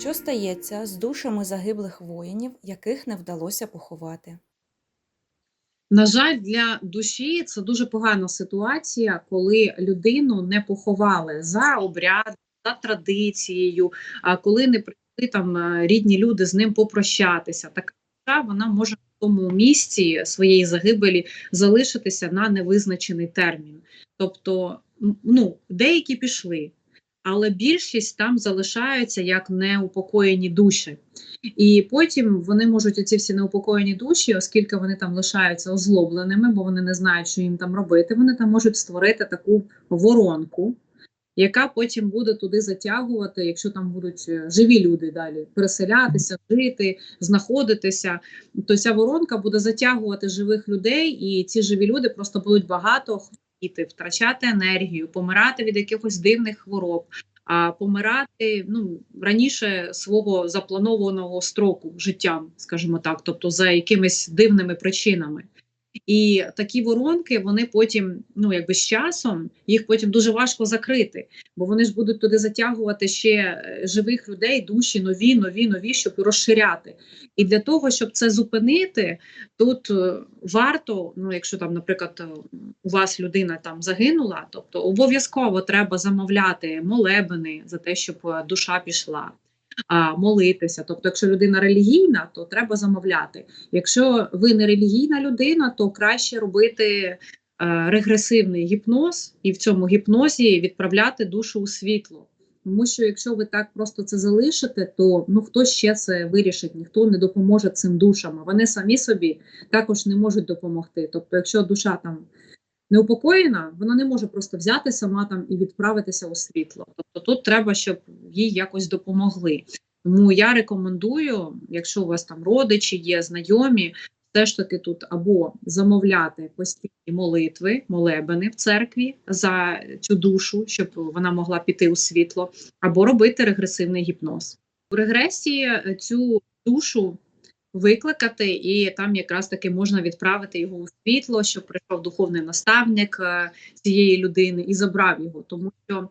Що стається з душами загиблих воїнів, яких не вдалося поховати? На жаль, для душі це дуже погана ситуація, коли людину не поховали за обрядом, за традицією, коли не прийшли там е, рідні люди з ним попрощатися. Така душа вона може в тому місці своєї загибелі залишитися на невизначений термін. Тобто, ну, деякі пішли, але більшість там залишаються як неупокоєні душі. І потім вони можуть оці всі неупокоєні душі, оскільки вони там лишаються озлобленими, бо вони не знають, що їм там робити. Вони там можуть створити таку воронку, яка потім буде туди затягувати, якщо там будуть е, живі люди далі переселятися, жити, знаходитися. То ця воронка буде затягувати живих людей, і ці живі люди просто будуть багато хворіти, втрачати енергію, помирати від якихось дивних хвороб. А помирати ну раніше свого запланованого строку життям, скажімо так, тобто за якимись дивними причинами. І такі воронки, вони потім, ну якби з часом, їх потім дуже важко закрити, бо вони ж будуть туди затягувати ще е, живих людей, душі, нові, нові, нові, щоб розширяти. І для того, щоб це зупинити, тут е, варто, ну якщо там, наприклад, е, у вас людина там загинула, тобто обов'язково треба замовляти молебени за те, щоб е, душа пішла. Молитися, тобто, якщо людина релігійна, то треба замовляти. Якщо ви не релігійна людина, то краще робити е, регресивний гіпноз і в цьому гіпнозі відправляти душу у світло. Тому що якщо ви так просто це залишите, то ну хто ще це вирішить, ніхто не допоможе цим душам. Вони самі собі також не можуть допомогти. Тобто, якщо душа там неупокоєна, вона не може просто взяти сама там і відправитися у світло. Тобто тут треба, щоб їй якось допомогли. Тому я рекомендую, якщо у вас там родичі є, знайомі, все ж таки тут або замовляти постійні молитви, молебени в церкві за цю душу, щоб вона могла піти у світло, або робити регресивний гіпноз. У регресії е, цю душу викликати, і там якраз таки можна відправити його у світло, щоб прийшов духовний наставник е, цієї людини і забрав його. Тому що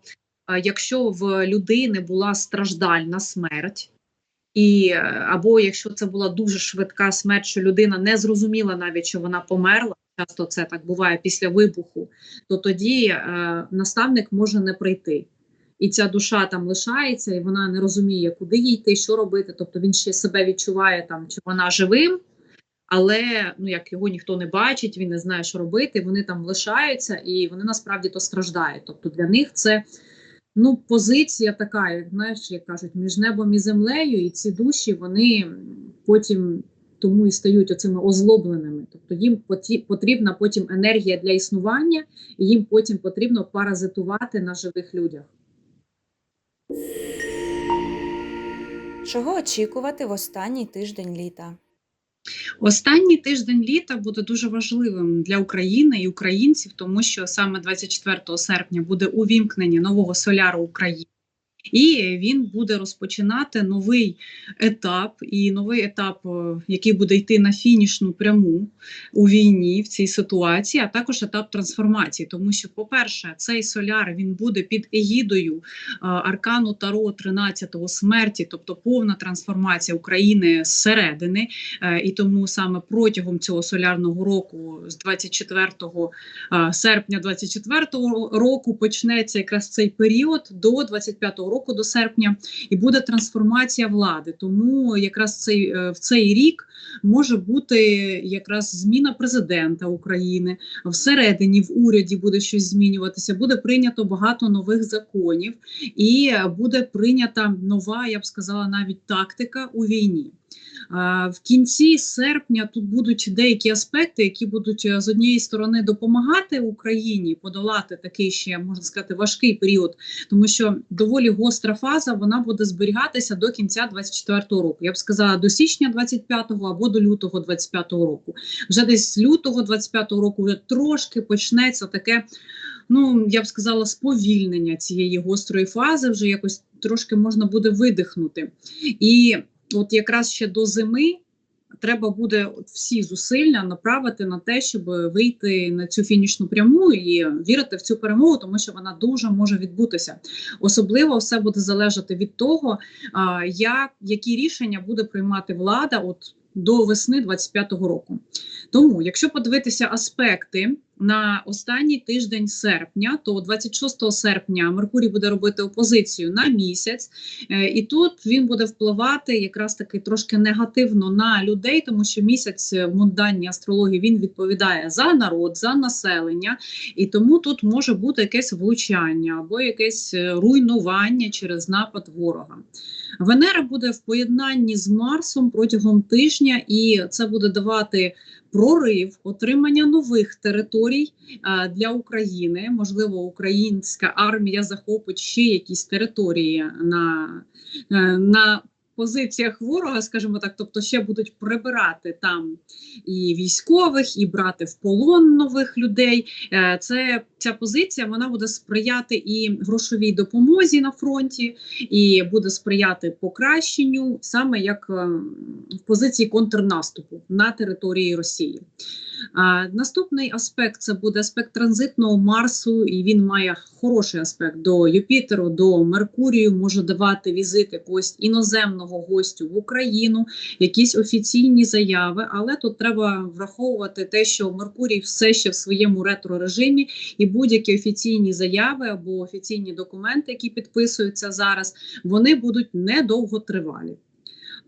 е, якщо в людини була страждальна смерть, і е, або якщо це була дуже швидка смерть, що людина не зрозуміла навіть, що вона померла. Часто це так буває після вибуху, то тоді е, наставник може не прийти. І ця душа там лишається, і вона не розуміє, куди їй йти, що робити. Тобто він ще себе відчуває там, чи вона живим, але ну як його ніхто не бачить, він не знає, що робити. Вони там лишаються, і вони насправді то страждають. Тобто для них це ну позиція така, як знаєш, як кажуть, між небом і землею, і ці душі вони потім. Тому і стають оцими озлобленими, тобто їм потрібна потім енергія для існування, і їм потім потрібно паразитувати на живих людях. Чого очікувати в останній тиждень літа? Останній тиждень літа буде дуже важливим для України і українців, тому що саме 24 серпня буде увімкнення нового соляру України. І він буде розпочинати новий етап, і новий етап, е, який буде йти на фінішну пряму у війні в цій ситуації, а також етап трансформації. Тому що, по-перше, цей соляр він буде під егідою е, аркану Таро 13-го смерті, тобто повна трансформація України зсередини. Е, і тому саме протягом цього солярного року, з 24 серпня 24 року, почнеться якраз цей період до 25 року до серпня, і буде трансформація влади. Тому якраз цей е, в цей рік може бути якраз зміна президента України всередині в уряді буде щось змінюватися. Буде прийнято багато нових законів, і буде прийнята нова, я б сказала, навіть тактика у війні. В кінці серпня тут будуть деякі аспекти, які будуть е, з однієї сторони допомагати Україні подолати такий ще можна сказати важкий період, тому що доволі гостра фаза вона буде зберігатися до кінця 24-го року. Я б сказала до січня 25-го або до лютого 25-го року. Вже десь з лютого 25-го року вже трошки почнеться таке. Ну, я б сказала, сповільнення цієї гострої фази вже якось трошки можна буде видихнути. І от якраз ще до зими треба буде всі зусилля направити на те, щоб вийти на цю фінішну пряму і вірити в цю перемогу, тому що вона дуже може відбутися. Особливо все буде залежати від того, як які рішення буде приймати влада от до весни 25-го року. Тому, якщо подивитися аспекти на останній тиждень серпня, то 26 серпня Меркурій буде робити опозицію на місяць, е, і тут він буде впливати якраз таки трошки негативно на людей, тому що місяць в мунданні астрології він відповідає за народ, за населення, і тому тут може бути якесь влучання або якесь е, руйнування через напад ворога. Венера буде в поєднанні з Марсом протягом тижня, і це буде давати прорив отримання нових територій для України. Можливо, українська армія захопить ще якісь території на, е, на позиціях ворога, скажімо так, тобто ще будуть прибирати там і військових, і брати в полон нових людей. Е, Це ця позиція вона буде сприяти і грошовій допомозі на фронті, і буде сприяти покращенню, саме як е, в позиції контрнаступу на території Росії. Наступний аспект це буде аспект транзитного Марсу, і він має хороший аспект до Юпітеру, до Меркурію, може давати візит якогось іноземного гостю в Україну, якісь офіційні заяви. Але тут треба враховувати те, що Меркурій все ще в своєму ретро-режимі, і будь-які офіційні заяви або офіційні документи, які підписуються зараз, вони будуть недовготривалі.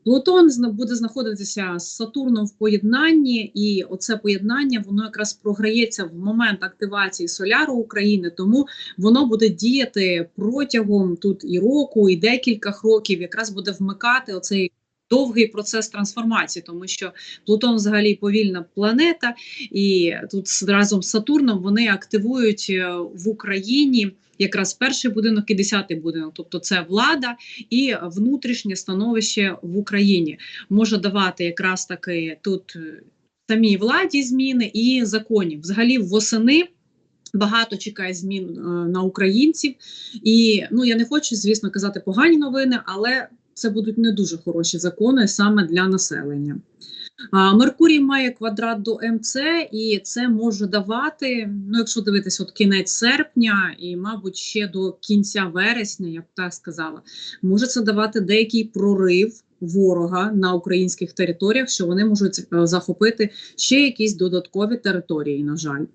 Плутон буде знаходитися з Сатурном в поєднанні, і оце поєднання воно якраз програється в момент активації соляру України, тому воно буде діяти протягом тут і року, і декілька років, якраз буде вмикати оцей. Довгий процес трансформації, тому що Плутон взагалі повільна планета, і тут разом з Сатурном вони активують е, в Україні якраз перший будинок і десятий будинок, тобто це влада і внутрішнє становище в Україні може давати якраз таки тут е, самій владі зміни і законів. Взагалі восени. Багато чекає змін е, на українців, і ну я не хочу, звісно, казати погані новини, але це будуть не дуже хороші закони саме для населення. Меркурій має квадрат до МЦ, і це може давати, ну якщо дивитися, от кінець серпня, і, мабуть, ще до кінця вересня, я б так сказала, може це давати деякий прорив ворога на українських територіях, що вони можуть е, захопити ще якісь додаткові території. На жаль,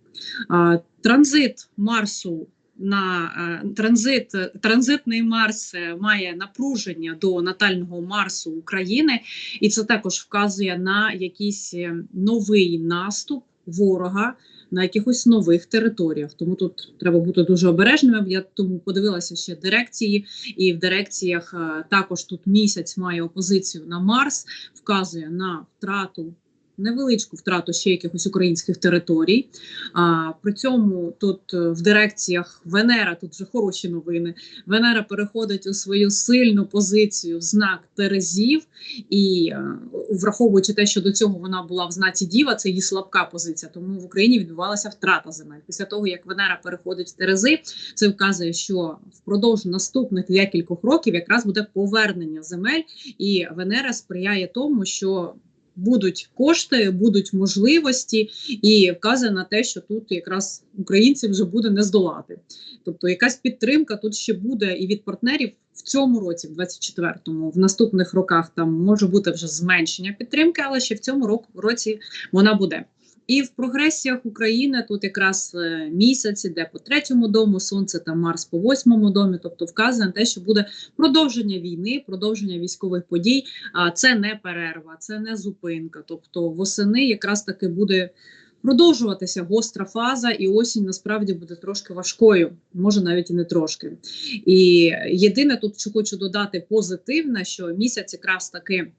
транзит Марсу. На е, транзит транзитний Марс е, має напруження до натального Марсу України, і це також вказує на якийсь е, новий наступ ворога на якихось нових територіях. Тому тут треба бути дуже обережними. Я тому подивилася ще дирекції, і в дирекціях також тут місяць має опозицію на Марс, вказує на втрату. Невеличку втрату ще якихось українських територій. А при цьому тут е, в дирекціях Венера, тут вже хороші новини. Венера переходить у свою сильну позицію в знак Терезів, і е, враховуючи те, що до цього вона була в знаці Діва, це її слабка позиція. Тому в Україні відбувалася втрата земель. Після того як Венера переходить в Терези, це вказує, що впродовж наступних декількох років якраз буде повернення земель, і Венера сприяє тому, що будуть кошти, будуть можливості, і вказує на те, що тут якраз українців вже буде не здолати. Тобто якась підтримка тут ще буде і від партнерів в цьому році, в 24-му, в наступних роках там може бути вже зменшення підтримки, але ще в цьому року році вона буде. І в прогресіях України тут якраз е, місяць іде по третьому дому, сонце та Марс по восьмому домі, тобто вказує на те, що буде продовження війни, продовження військових подій. А це не перерва, це не зупинка. Тобто восени якраз таки буде продовжуватися гостра фаза, і осінь насправді буде трошки важкою, може навіть і не трошки. І єдине тут, що хочу додати позитивне, що місяць якраз таки.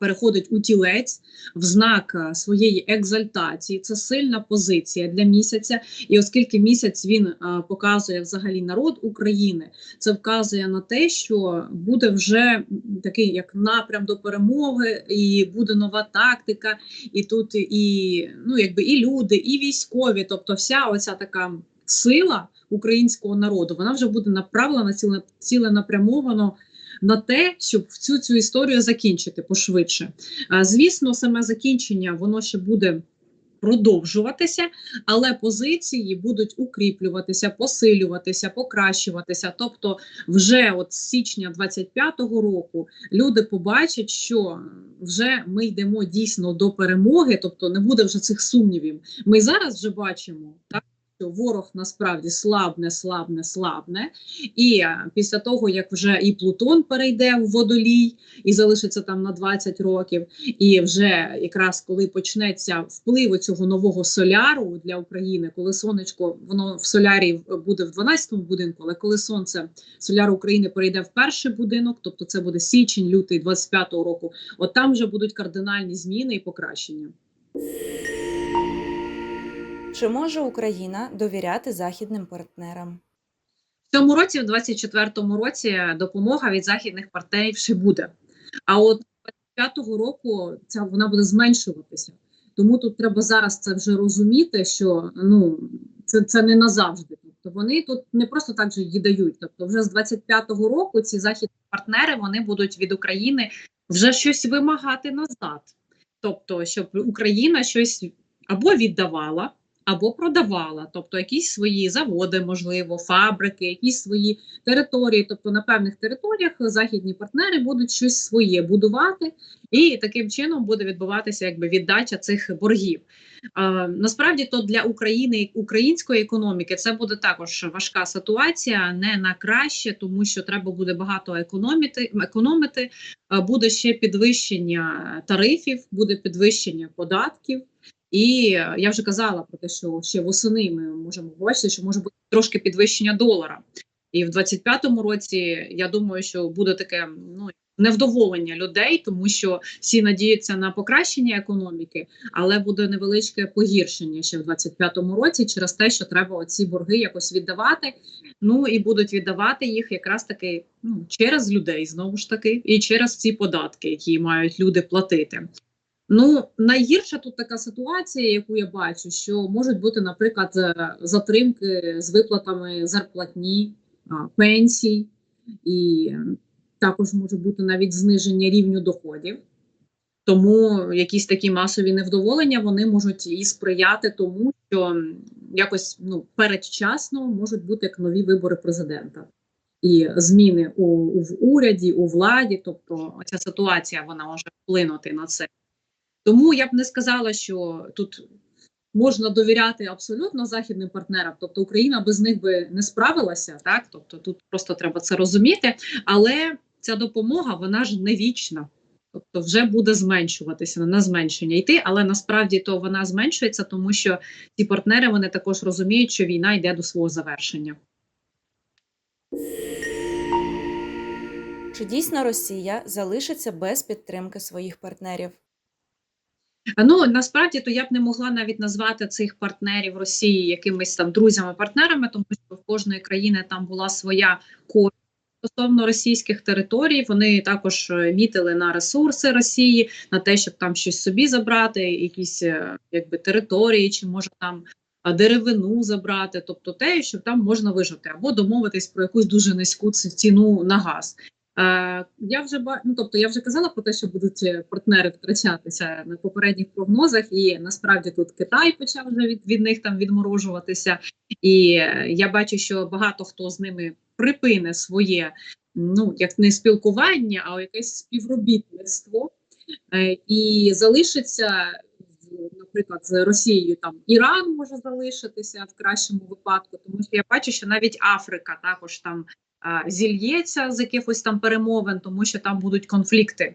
Переходить у тілець в знак своєї екзальтації. Це сильна позиція для місяця. І оскільки місяць він показує взагалі народ України, це вказує на те, що буде вже такий як напрям до перемоги, і буде нова тактика, і тут і ну якби і люди, і військові, тобто вся оця така сила українського народу, вона вже буде направлена ціле, ціленапрямовано на те, щоб всю цю історію закінчити пошвидше. Звісно, саме закінчення воно ще буде. Продовжуватися, але позиції будуть укріплюватися, посилюватися, покращуватися. Тобто, вже от з січня 25-го року люди побачать, що вже ми йдемо дійсно до перемоги, тобто не буде вже цих сумнівів. Ми зараз вже бачимо так. Що ворог насправді слабне, слабне, слабне, і е, після того як вже і Плутон перейде в водолій і залишиться там на 20 років, і вже якраз коли почнеться вплив цього нового соляру для України, коли сонечко воно в солярі буде в 12-му будинку, але коли сонце соляр України перейде в перший будинок, тобто це буде січень, лютий 25-го року, от там вже будуть кардинальні зміни і покращення. Чи може Україна довіряти західним партнерам? В цьому році, в 24-му році, допомога від західних партнерів ще буде. А от 25-го року ця вона буде зменшуватися. Тому тут треба зараз це вже розуміти, що ну це, це не назавжди. Тобто вони тут не просто так же її дають. Тобто, вже з 25-го року ці західні партнери вони будуть від України вже щось вимагати назад. Тобто, щоб Україна щось або віддавала. Або продавала, тобто якісь свої заводи, можливо, фабрики, якісь свої території. Тобто на певних територіях західні партнери будуть щось своє будувати, і таким чином буде відбуватися якби віддача цих боргів. А, насправді, то для України української економіки це буде також важка ситуація, не на краще, тому що треба буде багато економити. економити. Буде ще підвищення тарифів, буде підвищення податків. І е, я вже казала про те, що ще восени ми можемо бачити, що може бути трошки підвищення долара. І в 25-му році я думаю, що буде таке ну невдоволення людей, тому що всі надіються на покращення економіки, але буде невеличке погіршення ще в 25-му році через те, що треба оці борги якось віддавати. Ну і будуть віддавати їх якраз таки ну через людей знову ж таки, і через ці податки, які мають люди платити. Ну, найгірша тут така ситуація, яку я бачу, що можуть бути, наприклад, е, затримки з виплатами зарплатні, пенсій, і також може бути навіть зниження рівню доходів. Тому якісь такі масові невдоволення вони можуть і сприяти тому, що якось ну передчасно можуть бути як нові вибори президента. І зміни у, в уряді, у владі, тобто ця ситуація вона може вплинути на це. Тому я б не сказала, що тут можна довіряти абсолютно західним партнерам, тобто Україна без них би не справилася, так тобто тут просто треба це розуміти, але ця допомога вона ж не вічна. Тобто вже буде зменшуватися на зменшення йти, але насправді то вона зменшується, тому що ці партнери вони також розуміють, що війна йде до свого завершення. Чи дійсно Росія залишиться без підтримки своїх партнерів? Ну насправді то я б не могла навіть назвати цих партнерів Росії якимись там друзями-партнерами, тому що в кожної країни там була своя користь. Стосовно російських територій, вони також е, мітили на ресурси Росії, на те, щоб там щось собі забрати, якісь е, якби території, чи може там деревину забрати, тобто те, що там можна вижити, або домовитись про якусь дуже низьку ціну на газ. Е, я вже ну, тобто я вже казала про те, що будуть е, партнери втрачатися на попередніх прогнозах, і насправді тут Китай почав вже від від них там відморожуватися, і е, я бачу, що багато хто з ними припине своє, ну як не спілкування, а якесь співробітництво, і залишиться. Наприклад, з Росією там Іран може залишитися в кращому випадку, тому що я бачу, що навіть Африка також там зільється з якихось там перемовин, тому що там будуть конфлікти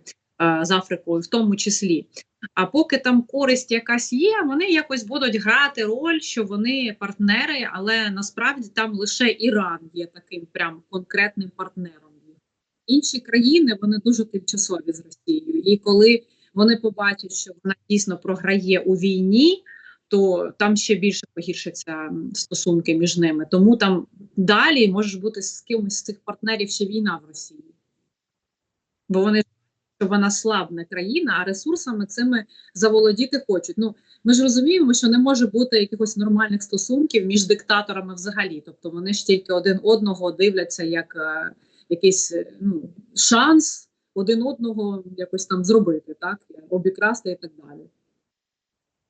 з Африкою, в тому числі. А поки там користь якась є, вони якось будуть грати роль, що вони партнери, але насправді там лише Іран є таким прям конкретним партнером. Інші країни вони дуже тимчасові з Росією, і коли вони побачать, що вона дійсно програє у війні то там ще більше погіршаться стосунки між ними. Тому там далі може бути з кимось з цих партнерів ще війна в Росії. Бо вони що вона слабна країна, а ресурсами цими заволодіти хочуть. Ну ми ж розуміємо, що не може бути якихось нормальних стосунків між диктаторами взагалі. Тобто вони ж тільки один одного дивляться як е, якийсь е, ну, шанс один одного якось там зробити, так обікрасти і так далі.